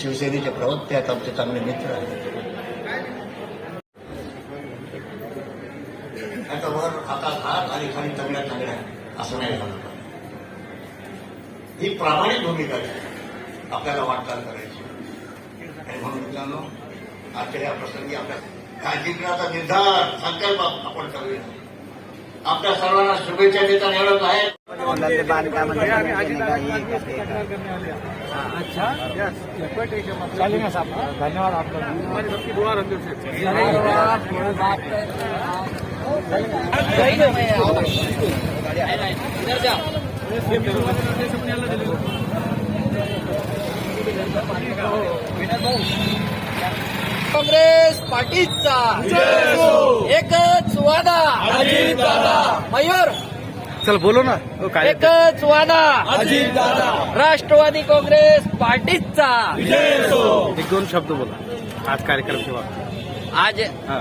शिवसेनेचे प्रवक्ते आहेत आमचे चांगले मित्र आहेत. आता आता हात आणि खाली चांगल्या चांगल्या असं नाही झालं ही प्रामाणिक भूमिका आपल्याला वाटचाल करायची. आणि म्हणून मित्रांनो आजच्या या प्रसंगी आपल्या काय जिंकण्याचा निर्धार संकल्प आपण करूया. आपल्या सर्वांना शुभेच्छा देताना एवढंच आहे. धन्यवाद काँग्रेस पार्टीचा. एकच वादा. चल बोलो ना. काय एकच वादा. राष्ट्रवादी काँग्रेस पार्टीचा. एक दोन शब्द बोला. आज कार्यक्रम आज हा.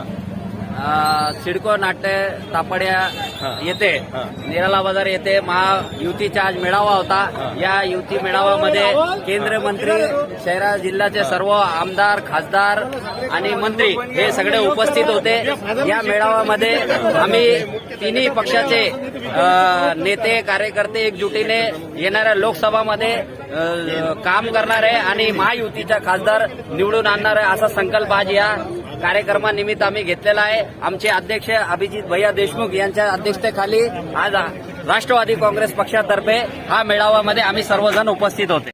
सिडको नाट्य तापड्या हा. निराला बाजार येथे महायुतीचा आज मेळावा होता. या युती मेळाव्यामध्ये केंद्रीय मंत्री शहरा जिल्ह्याचे सर्व आमदार खासदार आणि मंत्री हे सगळे उपस्थित होते. या मेळाव्यामध्ये आम्ही तिन्ही पक्षाचे नेते कार्यकर्ते एकजुटीने येणाऱ्या लोकसभामध्ये काम करणार आहे आणि महायुतीचा खासदार निवडून आणणार आहे असा संकल्प आज या कार्यक्रमानिमित्त आम्ही घेतलेला आहे. आमचे अध्यक्ष अभिजित भैया देशमुख यांच्या अध्यक्षतेखाली आज राष्ट्रवादी काँग्रेस पक्षातर्फे हा मेळाव्यामध्ये आम्ही सर्वजण उपस्थित होते.